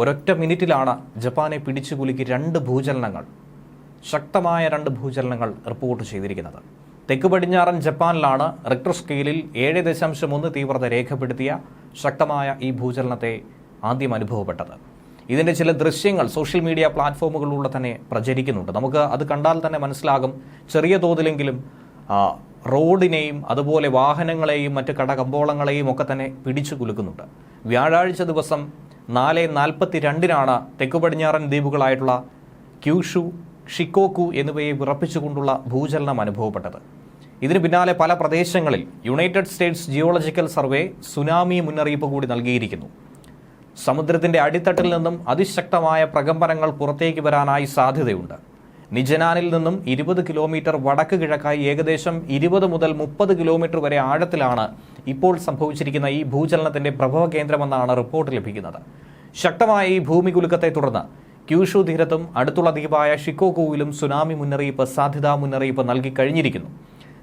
ഒരൊറ്റ മിനിറ്റിലാണ് ജപ്പാനെ പിടിച്ചു കുലുക്കി രണ്ട് ഭൂചലനങ്ങൾ ശക്തമായ രണ്ട് ഭൂചലനങ്ങൾ റിപ്പോർട്ട് ചെയ്തിരിക്കുന്നത്. തെക്ക് പടിഞ്ഞാറൻ ജപ്പാനിലാണ് റിക്ടർ സ്കെയിലിൽ ഏഴ് ദശാംശം ഒന്ന് തീവ്രത രേഖപ്പെടുത്തിയ ശക്തമായ ഈ ഭൂചലനത്തെ ആദ്യം അനുഭവപ്പെട്ടത്. ഇതിന്റെ ചില ദൃശ്യങ്ങൾ സോഷ്യൽ മീഡിയ പ്ലാറ്റ്ഫോമുകളിലൂടെ തന്നെ പ്രചരിക്കുന്നുണ്ട്. നമുക്ക് അത് കണ്ടാൽ തന്നെ മനസ്സിലാകും. ചെറിയ തോതിലെങ്കിലും റോഡിനെയും അതുപോലെ വാഹനങ്ങളെയും മറ്റ് കടകമ്പോളങ്ങളെയും ഒക്കെ തന്നെ പിടിച്ചു കുലുക്കുന്നുണ്ട്. വ്യാഴാഴ്ച ദിവസം നാല് നാൽപ്പത്തി രണ്ടിനാണ് തെക്കു പടിഞ്ഞാറൻ ദ്വീപുകളായിട്ടുള്ള ക്യൂഷു ഷിക്കോക്കു എന്നിവയെ വിറപ്പിച്ചുകൊണ്ടുള്ള ഭൂചലനം അനുഭവപ്പെട്ടത്. ഇതിന് പിന്നാലെ പല പ്രദേശങ്ങളിൽ United States Geological Survey tsunami മുന്നറിയിപ്പ് കൂടി നൽകിയിരിക്കുന്നു. സമുദ്രത്തിന്റെ അടിത്തട്ടിൽ നിന്നും അതിശക്തമായ പ്രകമ്പനങ്ങൾ പുറത്തേക്ക് വരാനായി സാധ്യതയുണ്ട്. നിജനാനിൽ നിന്നും ഇരുപത് കിലോമീറ്റർ വടക്ക് കിഴക്കായി ഏകദേശം ഇരുപത് മുതൽ മുപ്പത് കിലോമീറ്റർ വരെ ആഴത്തിലാണ് ഇപ്പോൾ സംഭവിച്ചിരിക്കുന്ന ഈ ഭൂചലനത്തിന്റെ പ്രഭവ കേന്ദ്രമെന്നാണ് റിപ്പോർട്ട് ലഭിക്കുന്നത്. ശക്തമായ ഈ ഭൂമികുലുക്കത്തെ തുടർന്ന് ക്യൂഷു തീരത്തും അടുത്തുള്ള ദ്വീപായ ഷിക്കോകുവിലും സുനാമി മുന്നറിയിപ്പ് സാധ്യതാ മുന്നറിയിപ്പ് നൽകി കഴിഞ്ഞിരിക്കുന്നു.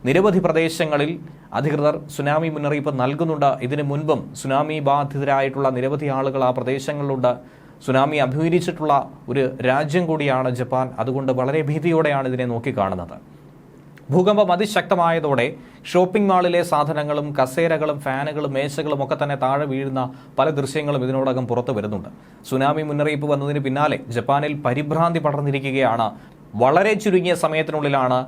നിരവധി പ്രദേശങ്ങളിൽ അധികൃതർ സുനാമി മുന്നറിയിപ്പ് നൽകുന്നുണ്ട്. ഇതിനു മുൻപും സുനാമി ബാധിതരായിട്ടുള്ള നിരവധി ആളുകൾ ആ പ്രദേശങ്ങളിലുണ്ട്. സുനാമി അഭിമുഖീകരിച്ചിട്ടുള്ള ഒരു രാജ്യം കൂടിയാണ് ജപ്പാൻ. അതുകൊണ്ട് വളരെ ഭീതിയോടെയാണ് ഇതിനെ നോക്കിക്കാണുന്നത്. ഭൂകമ്പം അതിശക്തമായതോടെ ഷോപ്പിംഗ് മാളിലെ സാധനങ്ങളും കസേരകളും ഫാനുകളും മേശകളും ഒക്കെ തന്നെ താഴെ വീഴുന്ന പല ദൃശ്യങ്ങളും ഇതിനോടകം പുറത്തു വരുന്നുണ്ട്. സുനാമി മുന്നറിയിപ്പ് വന്നതിന് പിന്നാലെ ജപ്പാനിൽ പരിഭ്രാന്തി പടർന്നിരിക്കുകയാണ്. വളരെ ചുരുങ്ങിയ സമയത്തിനുള്ളിലാണ്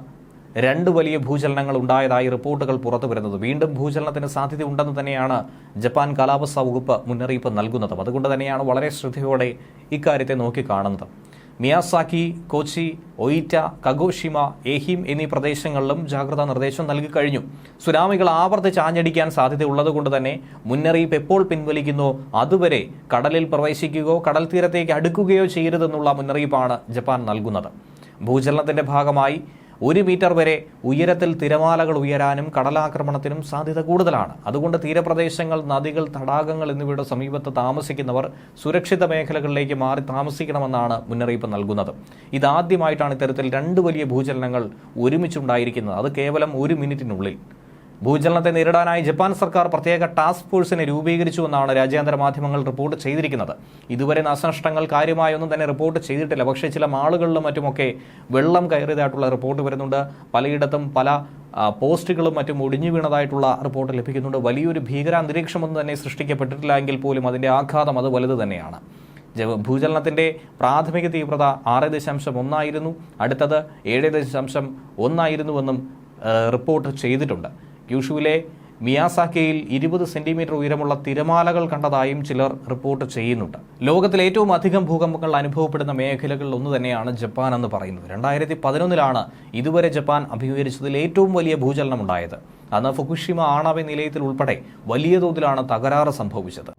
രണ്ട് വലിയ ഭൂചലനങ്ങൾ ഉണ്ടായതായി റിപ്പോർട്ടുകൾ പുറത്തു വരുന്നത് വീണ്ടും ഭൂചലനത്തിന് സാധ്യത ഉണ്ടെന്ന് തന്നെയാണ് ജപ്പാൻ കാലാവസ്ഥാ വകുപ്പ് മുന്നറിയിപ്പ് നൽകുന്നതും. അതുകൊണ്ട് തന്നെയാണ് വളരെ ശ്രദ്ധയോടെ ഇക്കാര്യത്തെ നോക്കിക്കാണുന്നത് Miyazaki Kochi Oita Kagoshima Ehime എന്നീ പ്രദേശങ്ങളിലും ജാഗ്രതാ നിർദ്ദേശം നൽകി കഴിഞ്ഞു. സുനാമികൾ ആവർത്തിച്ച് ആഞ്ഞടിക്കാൻ സാധ്യതയുള്ളതുകൊണ്ട് തന്നെ മുന്നറിയിപ്പ് എപ്പോൾ പിൻവലിക്കുന്നോ അതുവരെ കടലിൽ പ്രവേശിക്കുകയോ കടൽ തീരത്തേക്ക് അടുക്കുകയോ ചെയ്യരുതെന്നുള്ള മുന്നറിയിപ്പാണ് ജപ്പാൻ നൽകുന്നത്. ഭൂചലനത്തിന്റെ ഭാഗമായി ഒരു മീറ്റർ വരെ ഉയരത്തിൽ തിരമാലകൾ ഉയരാനും കടലാക്രമണത്തിനും സാധ്യത കൂടുതലാണ്. അതുകൊണ്ട് തീരപ്രദേശങ്ങൾ നദികൾ തടാകങ്ങൾ എന്നിവയുടെ സമീപത്ത് താമസിക്കുന്നവർ സുരക്ഷിത മേഖലകളിലേക്ക് മാറി താമസിക്കണമെന്നാണ് മുന്നറിയിപ്പ് നൽകുന്നത്. ഇതാദ്യമായിട്ടാണ് ഇത്തരത്തിൽ രണ്ട് വലിയ ഭൂചലനങ്ങൾ ഒരുമിച്ചുണ്ടായിരിക്കുന്നത്. അത് കേവലം ഒരു മിനിറ്റിനുള്ളിൽ. ഭൂചലനത്തെ നേരിടാനായി ജപ്പാൻ സർക്കാർ പ്രത്യേക ടാസ്ക് ഫോഴ്സിനെ രൂപീകരിച്ചുവെന്നാണ് രാജ്യാന്തര മാധ്യമങ്ങൾ റിപ്പോർട്ട് ചെയ്തിരിക്കുന്നത്. ഇതുവരെ നാശനഷ്ടങ്ങൾ കാര്യമായൊന്നും തന്നെ റിപ്പോർട്ട് ചെയ്തിട്ടില്ല. പക്ഷേ ചില മാളുകളിലും മറ്റുമൊക്കെ വെള്ളം കയറിയതായിട്ടുള്ള റിപ്പോർട്ട് വരുന്നുണ്ട്. പലയിടത്തും പല പോസ്റ്റുകളും മറ്റും ഒടിഞ്ഞു വീണതായിട്ടുള്ള റിപ്പോർട്ട് ലഭിക്കുന്നുണ്ട്. വലിയൊരു ഭീകരാന്തരീക്ഷമൊന്നും തന്നെ സൃഷ്ടിക്കപ്പെട്ടിട്ടില്ല പോലും അതിന്റെ ആഘാതം അത് വലുത് തന്നെയാണ്. ഭൂചലനത്തിന്റെ പ്രാഥമിക തീവ്രത ആറ് ദശാംശം ഒന്നായിരുന്നു. അടുത്തത് ഏഴ് ദശാംശം ഒന്നായിരുന്നുവെന്നും റിപ്പോർട്ട് ചെയ്തിട്ടുണ്ട്. ക്യൂഷുവിലെ മിയാസാക്കയിൽ ഇരുപത് സെന്റിമീറ്റർ ഉയരമുള്ള തിരമാലകൾ കണ്ടതായും ചിലർ റിപ്പോർട്ട് ചെയ്യുന്നുണ്ട്. ലോകത്തിൽ ഏറ്റവും അധികം ഭൂകമ്പങ്ങൾ അനുഭവപ്പെടുന്ന മേഖലകളിൽ ഒന്ന് തന്നെയാണ് ജപ്പാൻ എന്ന് പറയുന്നത്. രണ്ടായിരത്തി പതിനൊന്നിലാണ് ഇതുവരെ ജപ്പാൻ അഭിമുഖീകരിച്ചതിൽ ഏറ്റവും വലിയ ഭൂചലനം ഉണ്ടായത് അന്ന് ഫുകുഷിമ ആണവ നിലയത്തിൽ ഉൾപ്പെടെ വലിയ തോതിലാണ് തകരാറ് സംഭവിച്ചത്.